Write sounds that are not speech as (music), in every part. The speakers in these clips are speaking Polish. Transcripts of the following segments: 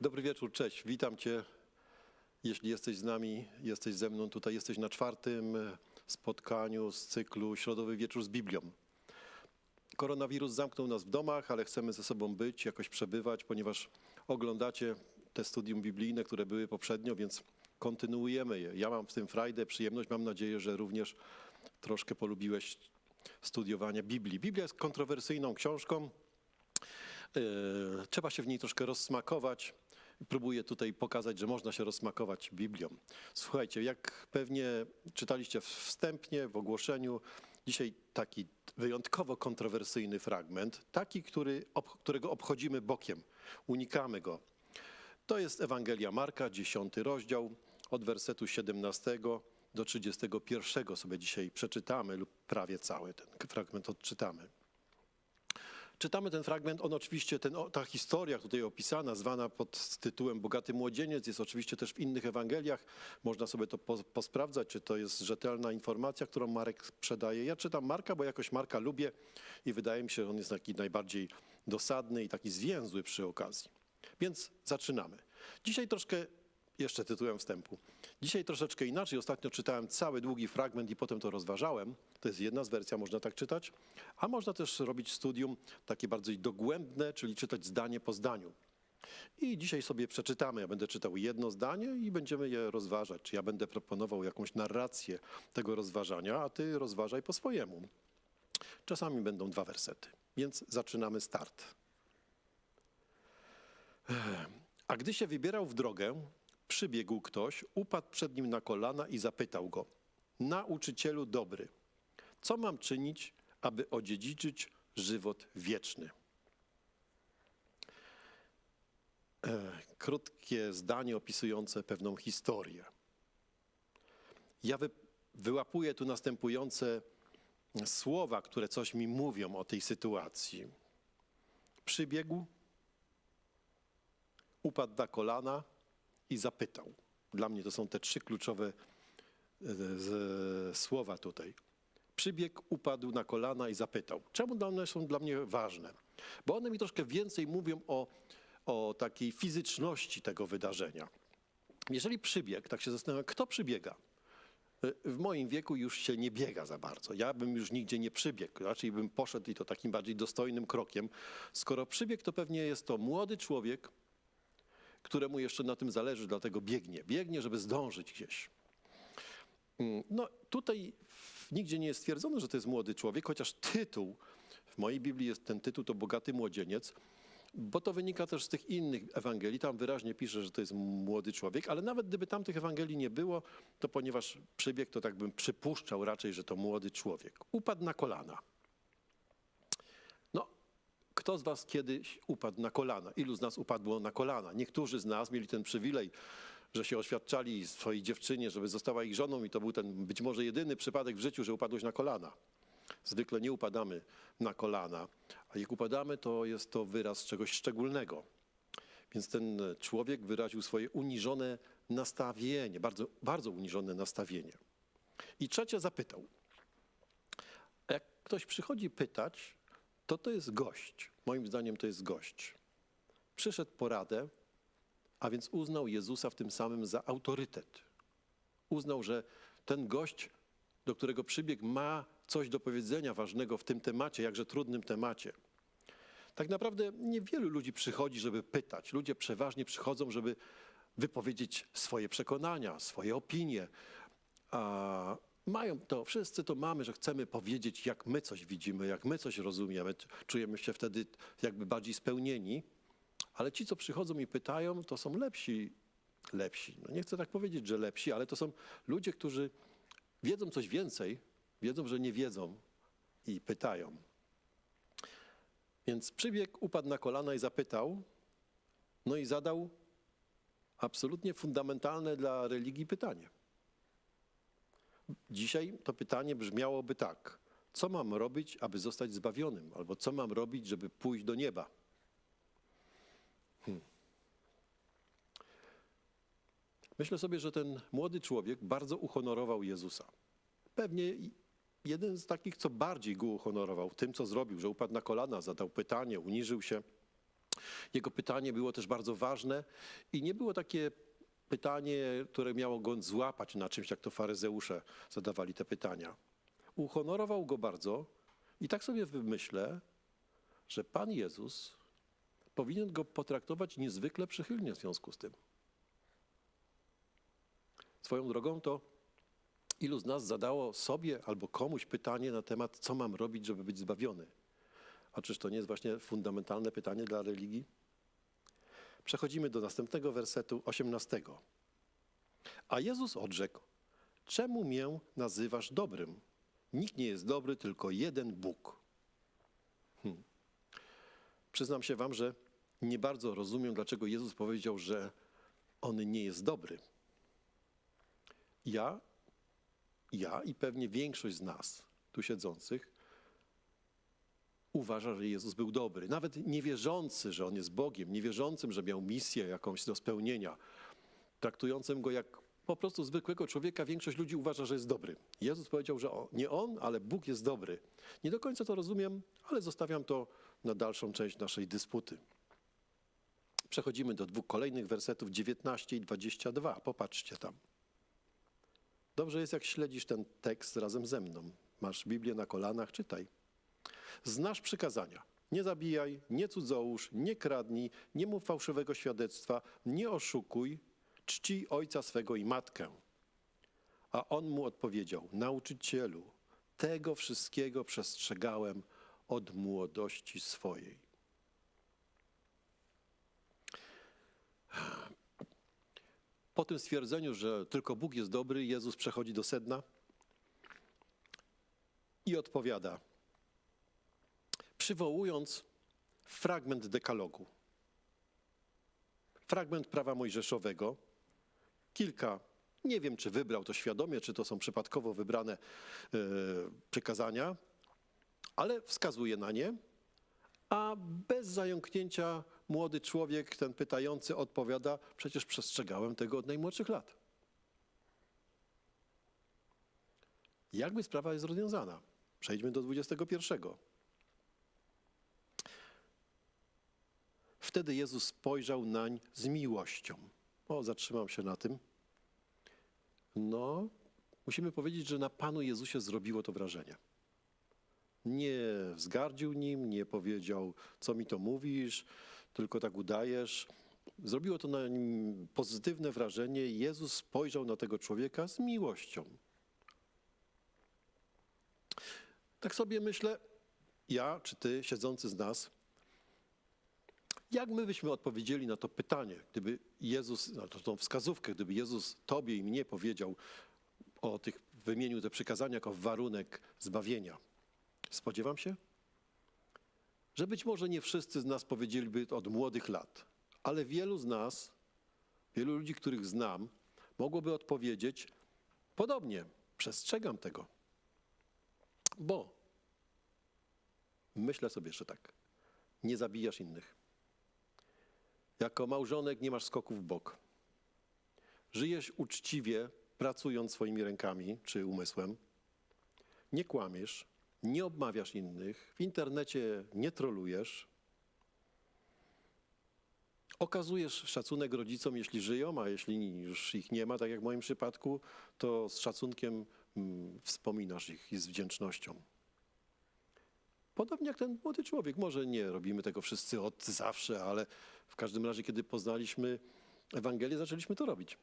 Dobry wieczór, cześć, witam Cię. Jeśli jesteś z nami, jesteś ze mną tutaj, jesteś na czwartym e, spotkaniu z cyklu Środowy Wieczór z Biblią. Koronawirus zamknął nas w domach, ale chcemy ze sobą być, jakoś przebywać, ponieważ oglądacie te studium biblijne, które były poprzednio, więc kontynuujemy je. Ja mam w tym frajdę, przyjemność, mam nadzieję, że również troszkę polubiłeś studiowanie Biblii. Biblia jest kontrowersyjną książką, E, Trzeba się w niej troszkę rozsmakować. Próbuję tutaj pokazać, że można się rozsmakować Biblią. Słuchajcie, jak pewnie czytaliście wstępnie w ogłoszeniu, dzisiaj taki wyjątkowo kontrowersyjny fragment, taki, który, którego obchodzimy bokiem, unikamy go. To jest Ewangelia Marka, 10 rozdział, od wersetu 17 do 31 sobie dzisiaj przeczytamy, lub prawie cały ten fragment odczytamy. Czytamy ten fragment, on oczywiście, ten, ta historia tutaj opisana, zwana pod tytułem Bogaty Młodzieniec, jest oczywiście też w innych Ewangeliach. Można sobie to po, posprawdzać, czy to jest rzetelna informacja, którą Marek sprzedaje. Ja czytam Marka, bo jakoś Marka lubię i wydaje mi się, że on jest taki najbardziej dosadny i taki zwięzły przy okazji. Więc zaczynamy. Dzisiaj troszkę, jeszcze tytułem wstępu, dzisiaj troszeczkę inaczej. Ostatnio czytałem cały długi fragment i potem to rozważałem. To jest jedna z wersji, można tak czytać. A można też robić studium takie bardziej dogłębne, czyli czytać zdanie po zdaniu. I dzisiaj sobie przeczytamy. Ja będę czytał jedno zdanie i będziemy je rozważać. Czy ja będę proponował jakąś narrację tego rozważania, a ty rozważaj po swojemu. Czasami będą dwa wersety. Więc zaczynamy start. A gdy się wybierał w drogę, przybiegł ktoś, upadł przed nim na kolana i zapytał go: Nauczycielu dobry, co mam czynić, aby odziedziczyć żywot wieczny? E, Krótkie zdanie opisujące pewną historię. Ja wy, wyłapuję tu następujące słowa, które coś mi mówią o tej sytuacji. Przybiegł, upadł na kolana i zapytał. Dla mnie to są te trzy kluczowe e, słowa tutaj. Przybiegł, upadł na kolana i zapytał. Czemu one są dla mnie ważne? Bo one mi troszkę więcej mówią o, o takiej fizyczności tego wydarzenia. Jeżeli przybiegł, tak się zastanawiam, kto przybiega? E, W moim wieku już się nie biega za bardzo. Ja bym już nigdzie nie przybiegł. Raczej bym poszedł i to takim bardziej dostojnym krokiem. Skoro przybiegł, to pewnie jest to młody człowiek, któremu jeszcze na tym zależy, dlatego biegnie. Biegnie, żeby zdążyć gdzieś. Mm, No tutaj nigdzie nie jest stwierdzone, że to jest młody człowiek, chociaż tytuł, w mojej Biblii jest ten tytuł, to bogaty młodzieniec, bo to wynika też z tych innych Ewangelii. Tam wyraźnie pisze, że to jest młody człowiek, ale nawet gdyby tam tych Ewangelii nie było, to ponieważ przybiegł, to tak bym przypuszczał raczej, że to młody człowiek. Upadł na kolana. Kto z was kiedyś upadł na kolana? Ilu z nas upadło na kolana? Niektórzy z nas mieli ten przywilej, że się oświadczali swojej dziewczynie, żeby została ich żoną i to był ten być może jedyny przypadek w życiu, że upadłeś na kolana. Zwykle nie upadamy na kolana, a jak upadamy, to jest to wyraz czegoś szczególnego. Więc ten człowiek wyraził swoje uniżone nastawienie, bardzo, bardzo uniżone nastawienie. I trzecie zapytał. Jak ktoś przychodzi pytać, to to jest gość. Moim zdaniem to jest gość. Przyszedł po radę, a więc uznał Jezusa w tym samym za autorytet. Uznał, że ten gość, do którego przybiegł, ma coś do powiedzenia ważnego w tym temacie, jakże trudnym temacie. Tak naprawdę niewielu ludzi przychodzi, żeby pytać. Ludzie przeważnie przychodzą, żeby wypowiedzieć swoje przekonania, swoje opinie. A mają to, wszyscy to mamy, że chcemy powiedzieć, jak my coś widzimy, jak my coś rozumiemy. Czujemy się wtedy jakby bardziej spełnieni. Ale ci, co przychodzą i pytają, to są lepsi. Lepsi. No nie chcę tak powiedzieć, że lepsi, ale to są ludzie, którzy wiedzą coś więcej, wiedzą, że nie wiedzą i pytają. Więc przybiegł, upadł na kolana i zapytał, no i zadał absolutnie fundamentalne dla religii pytanie. Dzisiaj to pytanie brzmiałoby tak: co mam robić, aby zostać zbawionym? Albo co mam robić, żeby pójść do nieba? Hmm. Myślę sobie, że ten młody człowiek bardzo uhonorował Jezusa. Pewnie jeden z takich, co bardziej go uhonorował tym, co zrobił, że upadł na kolana, zadał pytanie, uniżył się. Jego pytanie było też bardzo ważne i nie było takie pytanie, które miało go złapać na czymś, jak to faryzeusze zadawali te pytania. Uhonorował go bardzo i tak sobie wymyślę, że Pan Jezus powinien go potraktować niezwykle przychylnie w związku z tym. Swoją drogą to ilu z nas zadało sobie albo komuś pytanie na temat, co mam robić, żeby być zbawiony? A czyż to nie jest właśnie fundamentalne pytanie dla religii? Przechodzimy do następnego wersetu, 18. A Jezus odrzekł: Czemu mię nazywasz dobrym? Nikt nie jest dobry, tylko jeden Bóg. Hmm. Przyznam się Wam, że nie bardzo rozumiem, dlaczego Jezus powiedział, że on nie jest dobry. Ja, ja i pewnie większość z nas tu siedzących uważa, że Jezus był dobry. Nawet niewierzący, że On jest Bogiem, niewierzącym, że miał misję jakąś do spełnienia, traktującym Go jak po prostu zwykłego człowieka, większość ludzi uważa, że jest dobry. Jezus powiedział, że nie On, ale Bóg jest dobry. Nie do końca to rozumiem, ale zostawiam to na dalszą część naszej dysputy. Przechodzimy do dwóch kolejnych wersetów, 19 i 22. Popatrzcie tam. Dobrze jest, jak śledzisz ten tekst razem ze mną. Masz Biblię na kolanach, czytaj. Znasz przykazania. Nie zabijaj, nie cudzołóż, nie kradnij, nie mów fałszywego świadectwa, nie oszukuj, czci ojca swego i matkę. A on mu odpowiedział: Nauczycielu, tego wszystkiego przestrzegałem od młodości swojej. Po tym stwierdzeniu, że tylko Bóg jest dobry, Jezus przechodzi do sedna i odpowiada, przywołując fragment dekalogu, fragment prawa mojżeszowego, kilka, nie wiem czy wybrał to świadomie, czy to są przypadkowo wybrane e, przykazania, ale wskazuje na nie, a bez zająknięcia młody człowiek, ten pytający, odpowiada: Przecież przestrzegałem tego od najmłodszych lat. Jakby sprawa jest rozwiązana? Przejdźmy do 21. Wtedy Jezus spojrzał nań z miłością. O, zatrzymam się na tym. No, musimy powiedzieć, że na Panu Jezusie zrobiło to wrażenie. Nie wzgardził nim, nie powiedział, co mi to mówisz, tylko tak udajesz. Zrobiło to na nim pozytywne wrażenie. Jezus spojrzał na tego człowieka z miłością. Tak sobie myślę, ja czy ty, siedzący z nas, jak my byśmy odpowiedzieli na to pytanie, gdyby Jezus, na tą wskazówkę, gdyby Jezus tobie i mnie powiedział o tych, wymienił te przykazania jako warunek zbawienia? Spodziewam się, że być może nie wszyscy z nas powiedzieliby od młodych lat, ale wielu z nas, wielu ludzi, których znam, mogłoby odpowiedzieć podobnie, przestrzegam tego. Bo myślę sobie jeszcze tak, nie zabijasz innych. Jako małżonek nie masz skoków w bok. Żyjesz uczciwie, pracując swoimi rękami czy umysłem. Nie kłamiesz, nie obmawiasz innych, w internecie nie trolujesz. Okazujesz szacunek rodzicom, jeśli żyją, a jeśli już ich nie ma, tak jak w moim przypadku, to z szacunkiem mm, wspominasz ich i z wdzięcznością. Podobnie jak ten młody człowiek. Może nie robimy tego wszyscy od zawsze, ale w każdym razie, kiedy poznaliśmy Ewangelię, zaczęliśmy to robić.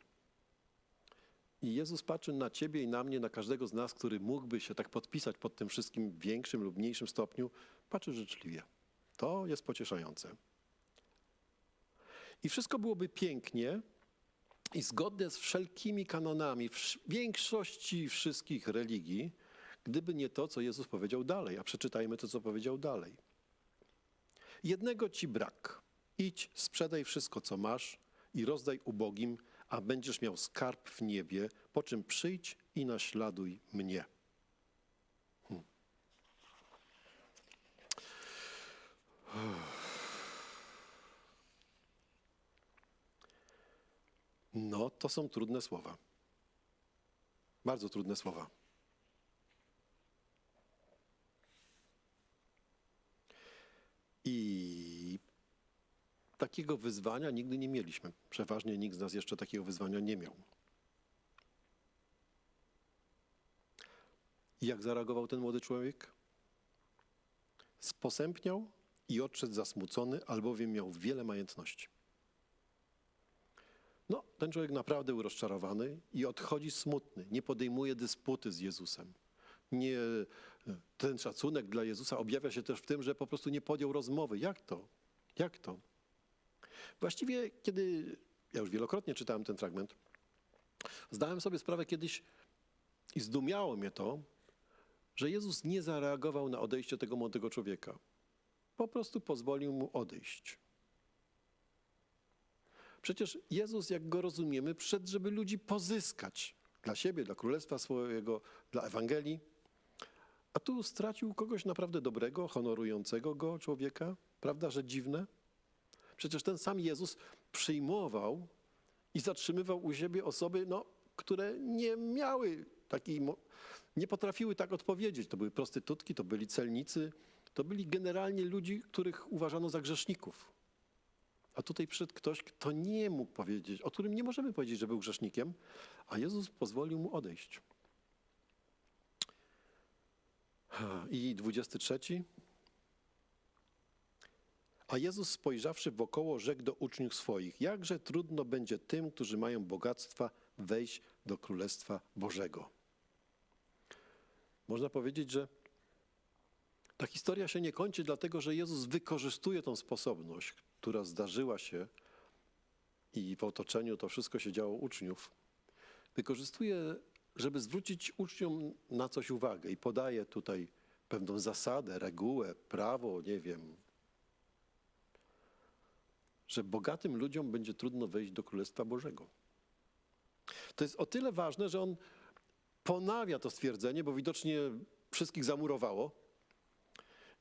I Jezus patrzy na ciebie i na mnie, na każdego z nas, który mógłby się tak podpisać pod tym wszystkim w większym lub mniejszym stopniu, patrzy życzliwie. To jest pocieszające. I wszystko byłoby pięknie i zgodne z wszelkimi kanonami w większości wszystkich religii, gdyby nie to, co Jezus powiedział dalej. A przeczytajmy to, co powiedział dalej. Jednego ci brak. Idź, sprzedaj wszystko, co masz i rozdaj ubogim, a będziesz miał skarb w niebie, po czym przyjdź i naśladuj mnie. Hmm. No, to są trudne słowa. Bardzo trudne słowa. I takiego wyzwania nigdy nie mieliśmy. Przeważnie nikt z nas jeszcze takiego wyzwania nie miał. Jak zareagował ten młody człowiek? Sposępniał i odszedł zasmucony, albowiem miał wiele majątności. No, ten człowiek naprawdę był rozczarowany i odchodzi smutny, nie podejmuje dysputy z Jezusem. Nie, ten szacunek dla Jezusa objawia się też w tym, że po prostu nie podjął rozmowy. Jak to? Jak to? Właściwie, kiedy ja już wielokrotnie czytałem ten fragment, zdałem sobie sprawę kiedyś i zdumiało mnie to, że Jezus nie zareagował na odejście tego młodego człowieka. Po prostu pozwolił mu odejść. Przecież Jezus, jak go rozumiemy, przyszedł, żeby ludzi pozyskać dla siebie, dla królestwa swojego, dla Ewangelii. A tu stracił kogoś naprawdę dobrego, honorującego go człowieka. Prawda, że dziwne? Przecież ten sam Jezus przyjmował i zatrzymywał u siebie osoby, no, które nie miały takiej, nie potrafiły tak odpowiedzieć. To były prostytutki, to byli celnicy, to byli generalnie ludzi, których uważano za grzeszników. A tutaj przyszedł ktoś, kto nie mógł powiedzieć, o którym nie możemy powiedzieć, że był grzesznikiem, a Jezus pozwolił mu odejść. I 23. A Jezus spojrzawszy wokoło, rzekł do uczniów swoich: Jakże trudno będzie tym, którzy mają bogactwa, wejść do Królestwa Bożego. Można powiedzieć, że ta historia się nie kończy, dlatego że Jezus wykorzystuje tą sposobność, która zdarzyła się i w otoczeniu to wszystko się działo uczniów. Wykorzystuje, żeby zwrócić uczniom na coś uwagę i podaje tutaj pewną zasadę, regułę, prawo, nie wiem, że bogatym ludziom będzie trudno wejść do Królestwa Bożego. To jest o tyle ważne, że on ponawia to stwierdzenie, bo widocznie wszystkich zamurowało.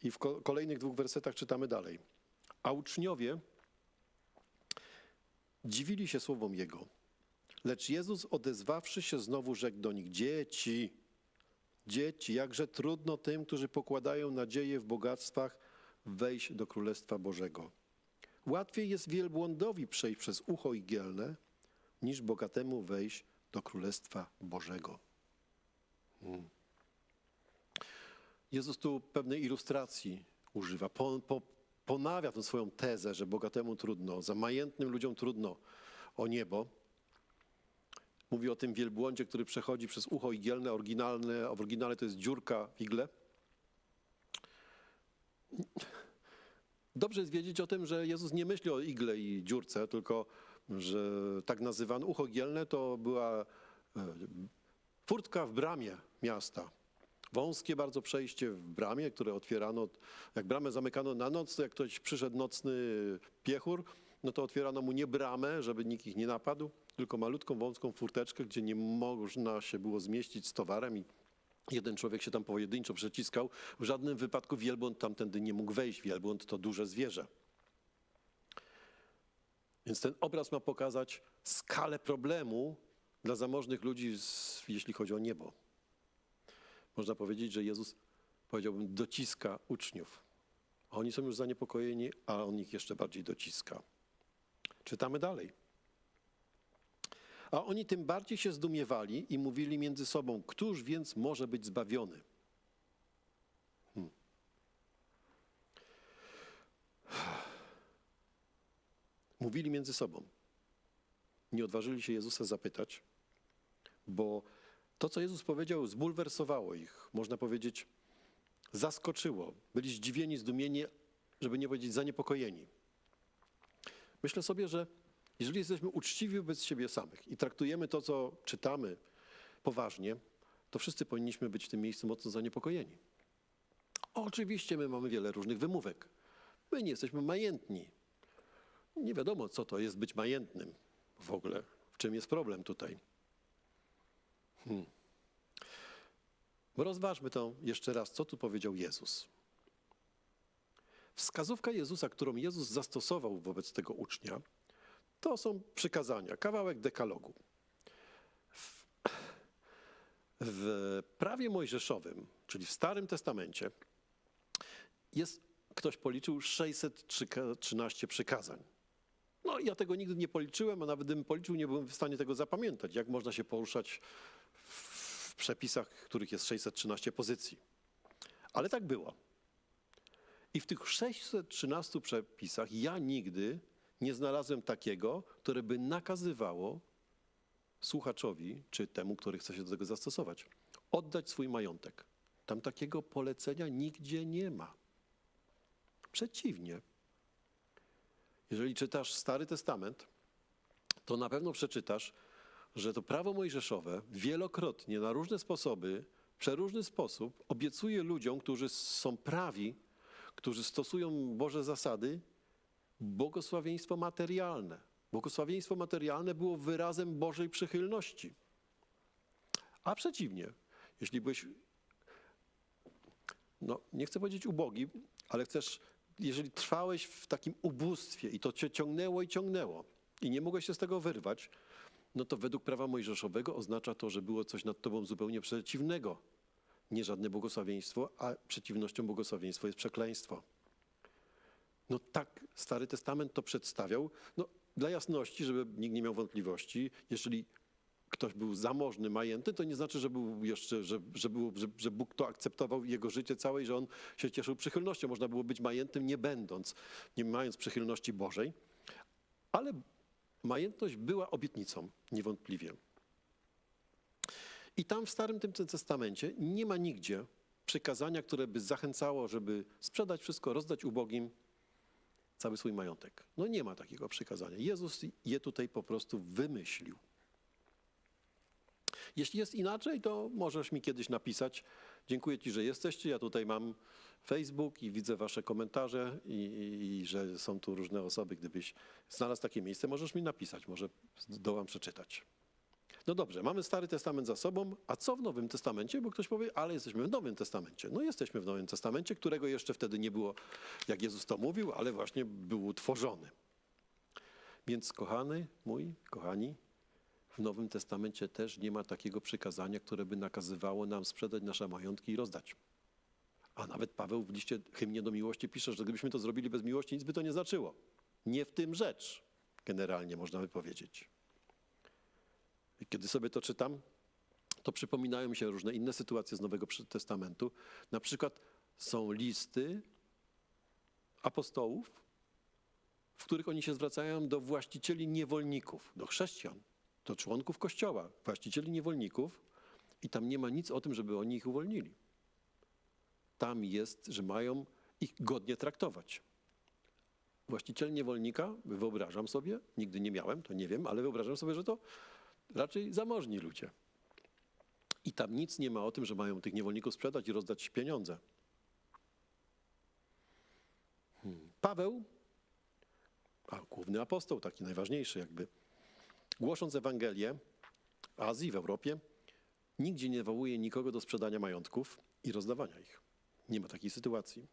I w ko- kolejnych dwóch wersetach czytamy dalej. A uczniowie dziwili się słowom Jego. Lecz Jezus odezwawszy się znowu rzekł do nich, dzieci, dzieci, jakże trudno tym, którzy pokładają nadzieję w bogactwach, wejść do Królestwa Bożego. Łatwiej jest wielbłądowi przejść przez ucho igielne, niż bogatemu wejść do Królestwa Bożego. Hmm. Jezus tu pewnej ilustracji używa, po, po, ponawia tę swoją tezę, że bogatemu trudno, za majętnym ludziom trudno o niebo. Mówi o tym wielbłądzie, który przechodzi przez ucho igielne, oryginalne, w oryginale to jest dziurka w igle. Dobrze jest wiedzieć o tym, że Jezus nie myśli o igle i dziurce, tylko że tak nazywane ucho igielne to była e, furtka w bramie miasta. Wąskie bardzo przejście w bramie, które otwierano, jak bramę zamykano na noc, to jak ktoś przyszedł nocny piechur, no to otwierano mu nie bramę, żeby nikt ich nie napadł, tylko malutką, wąską furteczkę, gdzie nie można się było zmieścić z towarem i jeden człowiek się tam pojedynczo przeciskał. W żadnym wypadku wielbłąd tamtędy nie mógł wejść. Wielbłąd to duże zwierzę. Więc ten obraz ma pokazać skalę problemu dla zamożnych ludzi, jeśli chodzi o niebo. Można powiedzieć, że Jezus, powiedziałbym, dociska uczniów. A Oni są już zaniepokojeni, a on ich jeszcze bardziej dociska. Czytamy dalej. A oni tym bardziej się zdumiewali i mówili między sobą, któż więc może być zbawiony? Hmm. Mówili między sobą. Nie odważyli się Jezusa zapytać, bo to, co Jezus powiedział, zbulwersowało ich. Można powiedzieć, zaskoczyło. Byli zdziwieni, zdumieni, żeby nie powiedzieć zaniepokojeni. Myślę sobie, że jeżeli jesteśmy uczciwi wobec siebie samych i traktujemy to, co czytamy, poważnie, to wszyscy powinniśmy być w tym miejscu mocno zaniepokojeni. Oczywiście my mamy wiele różnych wymówek. My nie jesteśmy majętni. Nie wiadomo, co to jest być majętnym w ogóle. W czym jest problem tutaj? Hmm. Rozważmy to jeszcze raz, co tu powiedział Jezus. Wskazówka Jezusa, którą Jezus zastosował wobec tego ucznia, to są przykazania, kawałek dekalogu. W, w prawie mojżeszowym, czyli w Starym Testamencie, jest, ktoś policzył, 613 przykazań. No ja tego nigdy nie policzyłem, a nawet gdybym policzył, nie byłem w stanie tego zapamiętać. Jak można się poruszać w przepisach, których jest 613 pozycji. Ale tak było. I w tych 613 przepisach ja nigdy nie znalazłem takiego, które by nakazywało słuchaczowi, czy temu, który chce się do tego zastosować, oddać swój majątek. Tam takiego polecenia nigdzie nie ma. Przeciwnie. Jeżeli czytasz Stary Testament, to na pewno przeczytasz, że to prawo mojżeszowe wielokrotnie, na różne sposoby, w przeróżny sposób obiecuje ludziom, którzy są prawi, którzy stosują Boże zasady, błogosławieństwo materialne. Błogosławieństwo materialne było wyrazem Bożej przychylności. A przeciwnie, jeśli byłeś, no nie chcę powiedzieć ubogi, ale chcesz, jeżeli trwałeś w takim ubóstwie i to cię ciągnęło i ciągnęło i nie mogłeś się z tego wyrwać, no to według prawa mojżeszowego oznacza to, że było coś nad tobą zupełnie przeciwnego. Nie żadne błogosławieństwo, a przeciwnością błogosławieństwa jest przekleństwo. No tak Stary Testament to przedstawiał. No, dla jasności, żeby nikt nie miał wątpliwości, jeżeli ktoś był zamożny, majętny, to nie znaczy, że, był jeszcze, że, że, że, że Bóg to akceptował jego życie całe i że on się cieszył przychylnością. Można było być majętnym nie będąc, nie mając przychylności Bożej, ale majętność była obietnicą, niewątpliwie. I tam w Starym tym Testamencie nie ma nigdzie przykazania, które by zachęcało, żeby sprzedać wszystko, rozdać ubogim cały swój majątek. No nie ma takiego przykazania. Jezus je tutaj po prostu wymyślił. Jeśli jest inaczej, to możesz mi kiedyś napisać. Dziękuję Ci, że jesteście. Ja tutaj mam Facebook i widzę Wasze komentarze i, i, i że są tu różne osoby. Gdybyś znalazł takie miejsce, możesz mi napisać, może zdołam przeczytać. No dobrze, mamy Stary Testament za sobą, a co w Nowym Testamencie? Bo ktoś powie, ale jesteśmy w Nowym Testamencie. No jesteśmy w Nowym Testamencie, którego jeszcze wtedy nie było, jak Jezus to mówił, ale właśnie był utworzony. Więc kochany mój, kochani, w Nowym Testamencie też nie ma takiego przykazania, które by nakazywało nam sprzedać nasze majątki i rozdać. A nawet Paweł w liście hymnie do miłości pisze, że gdybyśmy to zrobili bez miłości, nic by to nie znaczyło. Nie w tym rzecz, generalnie można by powiedzieć. I kiedy sobie to czytam, to przypominają mi się różne inne sytuacje z Nowego Testamentu. Na przykład są listy apostołów, w których oni się zwracają do właścicieli niewolników, do chrześcijan, do członków kościoła, właścicieli niewolników, i tam nie ma nic o tym, żeby oni ich uwolnili. Tam jest, że mają ich godnie traktować. Właściciel niewolnika, wyobrażam sobie, nigdy nie miałem, to nie wiem, ale wyobrażam sobie, że to raczej zamożni ludzie. I tam nic nie ma o tym, że mają tych niewolników sprzedać i rozdać pieniądze. Hmm. Paweł, a główny apostoł, taki najważniejszy jakby, głosząc Ewangelię w Azji, w Europie, nigdzie nie wołuje nikogo do sprzedania majątków i rozdawania ich. Nie ma takiej sytuacji.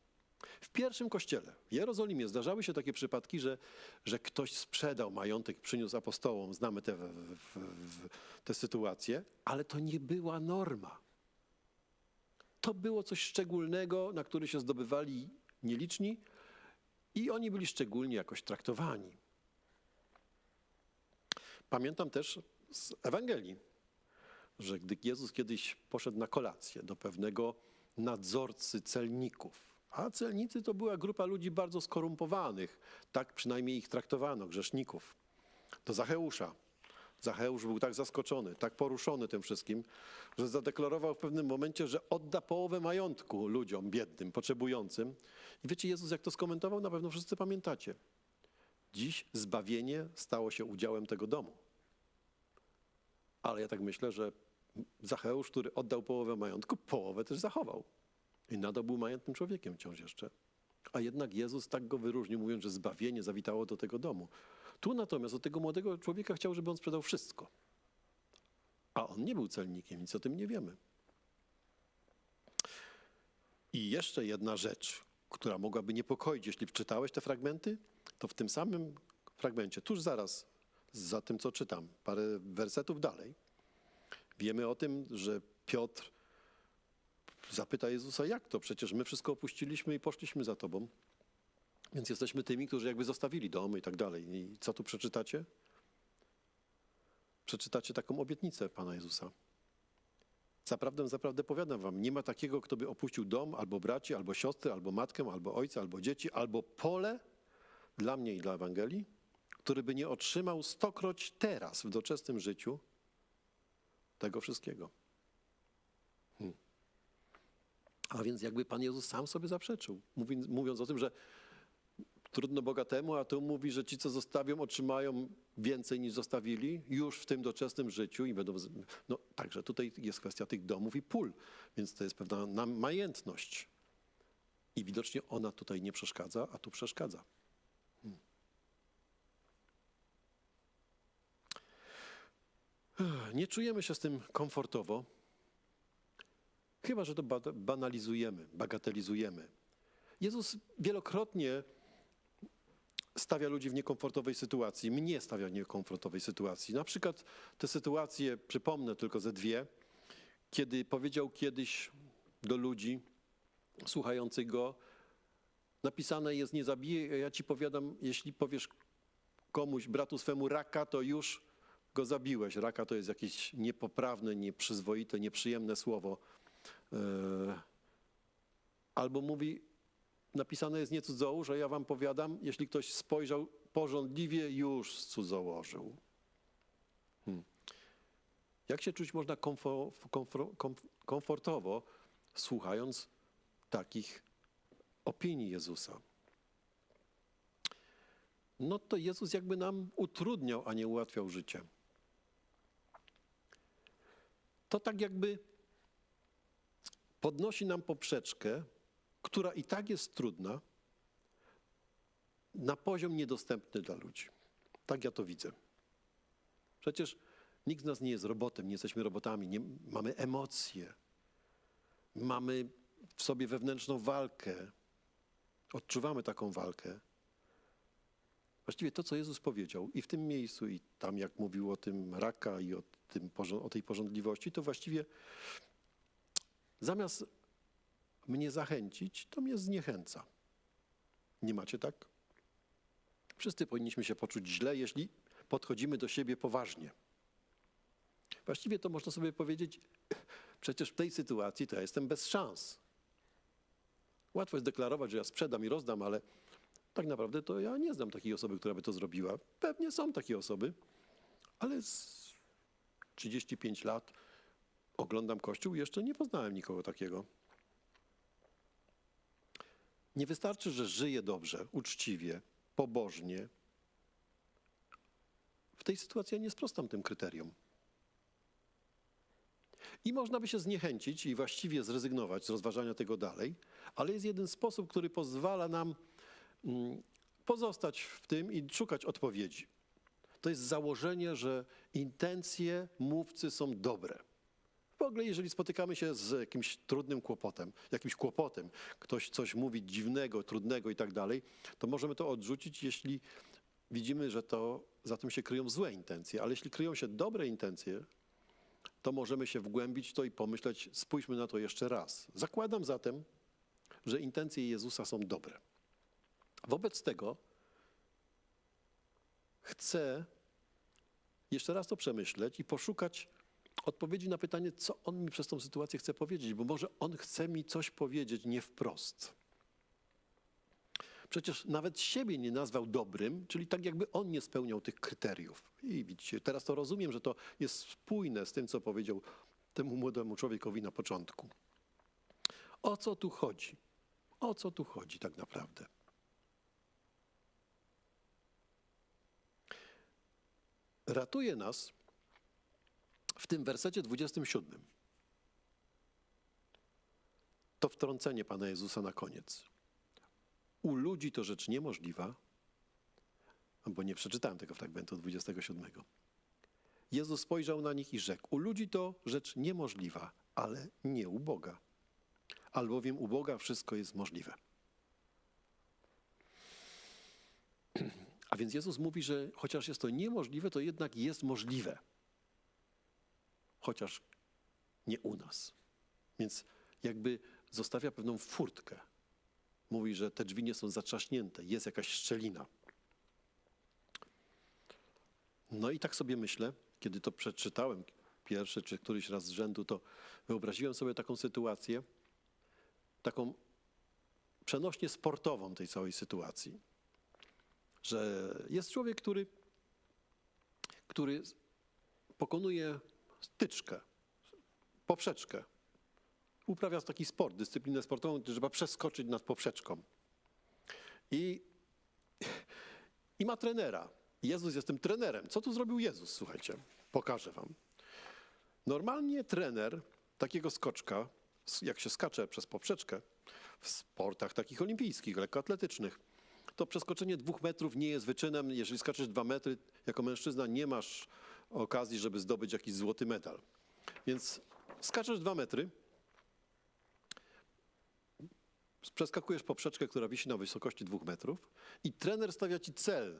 W pierwszym kościele w Jerozolimie zdarzały się takie przypadki, że, że ktoś sprzedał majątek, przyniósł apostołom, znamy te, w, w, w, te sytuacje, ale to nie była norma. To było coś szczególnego, na który się zdobywali nieliczni i oni byli szczególnie jakoś traktowani. Pamiętam też z Ewangelii, że gdy Jezus kiedyś poszedł na kolację do pewnego nadzorcy celników, a celnicy to była grupa ludzi bardzo skorumpowanych, tak przynajmniej ich traktowano, grzeszników. Do Zacheusza. Zacheusz był tak zaskoczony, tak poruszony tym wszystkim, że zadeklarował w pewnym momencie, że odda połowę majątku ludziom biednym, potrzebującym. I wiecie, Jezus jak to skomentował? Na pewno wszyscy pamiętacie. Dziś zbawienie stało się udziałem tego domu. Ale ja tak myślę, że Zacheusz, który oddał połowę majątku, połowę też zachował. I nadal był majętnym człowiekiem wciąż jeszcze. A jednak Jezus tak go wyróżnił, mówiąc, że zbawienie zawitało do tego domu. Tu natomiast od tego młodego człowieka chciał, żeby on sprzedał wszystko. A on nie był celnikiem, nic o tym nie wiemy. I jeszcze jedna rzecz, która mogłaby niepokoić, jeśli wczytałeś te fragmenty, to w tym samym fragmencie, tuż zaraz za tym, co czytam, parę wersetów dalej, wiemy o tym, że Piotr zapyta Jezusa, jak to? Przecież my wszystko opuściliśmy i poszliśmy za Tobą. Więc jesteśmy tymi, którzy jakby zostawili domy i tak dalej. I co tu przeczytacie? Przeczytacie taką obietnicę Pana Jezusa. Zaprawdę, zaprawdę powiadam wam, nie ma takiego, kto by opuścił dom, albo braci, albo siostry, albo matkę, albo ojca, albo dzieci, albo pole dla mnie i dla Ewangelii, który by nie otrzymał stokroć teraz w doczesnym życiu tego wszystkiego. Hmm. A więc jakby Pan Jezus sam sobie zaprzeczył, mówiąc, o tym, że trudno bogatemu, a tu mówi, że ci, co zostawią, otrzymają więcej niż zostawili już w tym doczesnym życiu i będą. No, także tutaj jest kwestia tych domów i pól, więc to jest pewna majętność. I widocznie ona tutaj nie przeszkadza, a tu przeszkadza. Hmm. Nie czujemy się z tym komfortowo, chyba że to banalizujemy, bagatelizujemy. Jezus wielokrotnie stawia ludzi w niekomfortowej sytuacji, mnie stawia w niekomfortowej sytuacji. Na przykład te sytuacje, przypomnę tylko ze dwie, kiedy powiedział kiedyś do ludzi słuchających go, napisane jest nie zabijaj, a ja ci powiadam, jeśli powiesz komuś, bratu swemu raka, to już go zabiłeś. Raka to jest jakieś niepoprawne, nieprzyzwoite, nieprzyjemne słowo. E, Albo mówi, napisane jest nie cudzołóż, a ja wam powiadam, jeśli ktoś spojrzał porządliwie, już cudzołożył. Hmm. Jak się czuć można komfo, komfo, kom, komfortowo, słuchając takich opinii Jezusa? No to Jezus jakby nam utrudniał, a nie ułatwiał życie. To tak jakby podnosi nam poprzeczkę, która i tak jest trudna, na poziom niedostępny dla ludzi. Tak ja to widzę. Przecież nikt z nas nie jest robotem, nie jesteśmy robotami, nie, mamy emocje, mamy w sobie wewnętrzną walkę, odczuwamy taką walkę. Właściwie to, co Jezus powiedział i w tym miejscu, i tam, jak mówił o tym raka i o, tym, o tej porządliwości, to właściwie zamiast mnie zachęcić, to mnie zniechęca. Nie macie tak? Wszyscy powinniśmy się poczuć źle, jeśli podchodzimy do siebie poważnie. Właściwie to można sobie powiedzieć, (clears throat) przecież w tej sytuacji to ja jestem bez szans. Łatwo jest deklarować, że ja sprzedam i rozdam, ale tak naprawdę to ja nie znam takiej osoby, która by to zrobiła. Pewnie są takie osoby, ale z 35 lat oglądam Kościół i jeszcze nie poznałem nikogo takiego. Nie wystarczy, że żyję dobrze, uczciwie, pobożnie. W tej sytuacji ja nie sprostam tym kryterium. I można by się zniechęcić i właściwie zrezygnować z rozważania tego dalej, ale jest jeden sposób, który pozwala nam mm, pozostać w tym i szukać odpowiedzi. To jest założenie, że intencje mówcy są dobre. W ogóle, jeżeli spotykamy się z jakimś trudnym kłopotem, jakimś kłopotem, ktoś coś mówi dziwnego, trudnego i tak dalej, to możemy to odrzucić, jeśli widzimy, że to za tym się kryją złe intencje. Ale jeśli kryją się dobre intencje, to możemy się wgłębić w to i pomyśleć, spójrzmy na to jeszcze raz. Zakładam zatem, że intencje Jezusa są dobre. Wobec tego chcę jeszcze raz to przemyśleć i poszukać odpowiedzi na pytanie, co on mi przez tą sytuację chce powiedzieć, bo może on chce mi coś powiedzieć nie wprost. Przecież nawet siebie nie nazwał dobrym, czyli tak jakby on nie spełniał tych kryteriów. I widzicie, teraz to rozumiem, że to jest spójne z tym, co powiedział temu młodemu człowiekowi na początku. O co tu chodzi? O co tu chodzi tak naprawdę? Ratuje nas w tym wersecie 27. To wtrącenie Pana Jezusa na koniec. U ludzi to rzecz niemożliwa, bo nie przeczytałem tego fragmentu 27. Jezus spojrzał na nich i rzekł: U ludzi to rzecz niemożliwa, ale nie u Boga. Albowiem u Boga wszystko jest możliwe. (clears throat) A więc Jezus mówi, że chociaż jest to niemożliwe, to jednak jest możliwe. Chociaż nie u nas. Więc jakby zostawia pewną furtkę. mówi, że te drzwi nie są zatrzaśnięte, jest jakaś szczelina. No i tak sobie myślę, kiedy to przeczytałem pierwszy czy któryś raz z rzędu, to wyobraziłem sobie taką sytuację, taką przenośnie sportową tej całej sytuacji, że jest człowiek, który, który pokonuje styczkę, poprzeczkę. Uprawia taki sport, dyscyplinę sportową, gdzie trzeba przeskoczyć nad poprzeczką. I, I ma trenera. Jezus jest tym trenerem. Co tu zrobił Jezus? Słuchajcie, pokażę wam. Normalnie trener takiego skoczka, jak się skacze przez poprzeczkę, w sportach takich olimpijskich, lekkoatletycznych, to przeskoczenie dwóch metrów nie jest wyczynem. Jeżeli skaczesz dwa metry, jako mężczyzna nie masz okazji, żeby zdobyć jakiś złoty medal. Więc skaczesz dwa metry, przeskakujesz poprzeczkę, która wisi na wysokości dwóch metrów i trener stawia ci cel.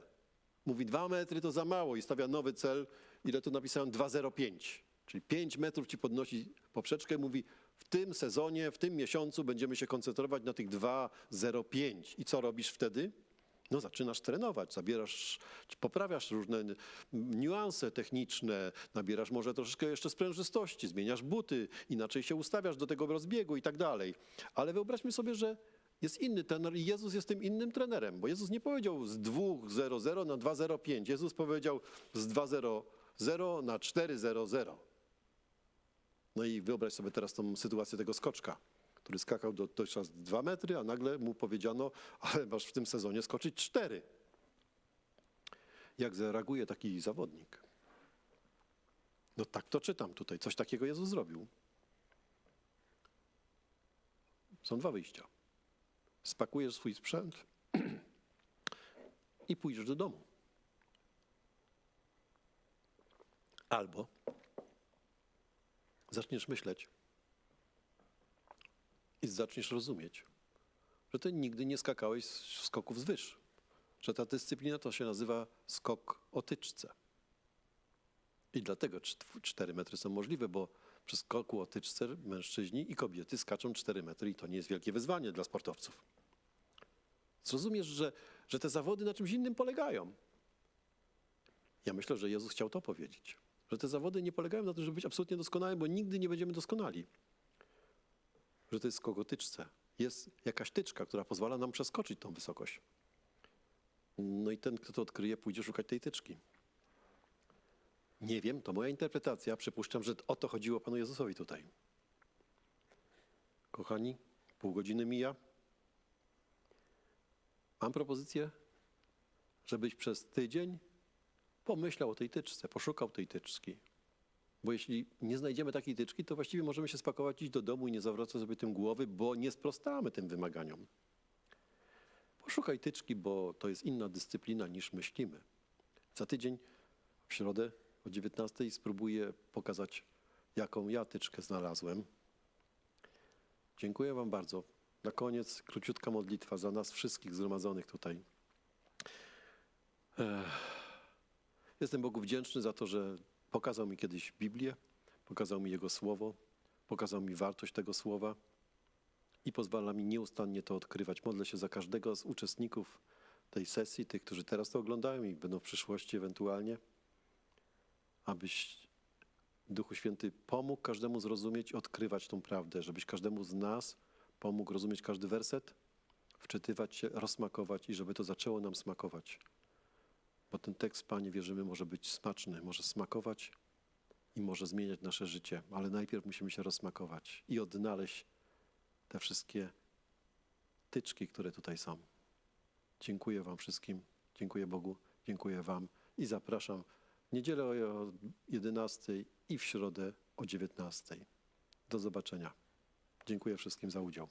Mówi, dwa metry to za mało i stawia nowy cel, ile tu napisałem, 2,05. Czyli 5 metrów ci podnosi poprzeczkę i mówi, w tym sezonie, w tym miesiącu będziemy się koncentrować na tych 2,05. I co robisz wtedy? No zaczynasz trenować, zabierasz, poprawiasz różne niuanse techniczne, nabierasz może troszeczkę jeszcze sprężystości, zmieniasz buty, inaczej się ustawiasz do tego rozbiegu i tak dalej. Ale wyobraźmy sobie, że jest inny trener i Jezus jest tym innym trenerem, bo Jezus nie powiedział z 2,00 na 2,05. Jezus powiedział z 2,00 na 4,00. No i wyobraź sobie teraz tą sytuację tego skoczka, który skakał dotychczas 2 metry, a nagle mu powiedziano, ale masz w tym sezonie skoczyć 4. Jak zareaguje taki zawodnik? No tak to czytam tutaj. Coś takiego Jezus zrobił. Są dwa wyjścia. Spakujesz swój sprzęt (clears throat) i pójdziesz do domu. Albo zaczniesz myśleć i zaczniesz rozumieć, że ty nigdy nie skakałeś z skoków z wyż, że ta dyscyplina to się nazywa skok o tyczce. I dlatego czt- 4 metry są możliwe, bo przy skoku o tyczce mężczyźni i kobiety skaczą 4 metry i to nie jest wielkie wyzwanie dla sportowców. Zrozumiesz, że, że te zawody na czymś innym polegają. Ja myślę, że Jezus chciał to powiedzieć że te zawody nie polegają na tym, żeby być absolutnie doskonałym, bo nigdy nie będziemy doskonali. Że to jest skok o tyczce. Jest jakaś tyczka, która pozwala nam przeskoczyć tą wysokość. No i ten, kto to odkryje, pójdzie szukać tej tyczki. Nie wiem, to moja interpretacja. Przypuszczam, że o to chodziło Panu Jezusowi tutaj. Kochani, pół godziny mija. Mam propozycję, żebyś przez tydzień pomyślał o tej tyczce, poszukał tej tyczki. Bo jeśli nie znajdziemy takiej tyczki, to właściwie możemy się spakować, iść do domu i nie zawracać sobie tym głowy, bo nie sprostamy tym wymaganiom. Poszukaj tyczki, bo to jest inna dyscyplina niż myślimy. Za tydzień, w środę o 19 spróbuję pokazać, jaką ja tyczkę znalazłem. Dziękuję Wam bardzo. Na koniec króciutka modlitwa za nas wszystkich zgromadzonych tutaj. Ech. Jestem Bogu wdzięczny za to, że pokazał mi kiedyś Biblię, pokazał mi Jego Słowo, pokazał mi wartość tego Słowa i pozwala mi nieustannie to odkrywać. Modlę się za każdego z uczestników tej sesji, tych, którzy teraz to oglądają i będą w przyszłości ewentualnie, abyś Duchu Święty pomógł każdemu zrozumieć, odkrywać tą prawdę, żebyś każdemu z nas pomógł rozumieć każdy werset, wczytywać się, rozsmakować i żeby to zaczęło nam smakować. Bo ten tekst, Panie, wierzymy, może być smaczny, może smakować i może zmieniać nasze życie, ale najpierw musimy się rozsmakować i odnaleźć te wszystkie tyczki, które tutaj są. Dziękuję Wam wszystkim, dziękuję Bogu, dziękuję Wam i zapraszam w niedzielę o 11 i w środę o 19. Do zobaczenia. Dziękuję wszystkim za udział.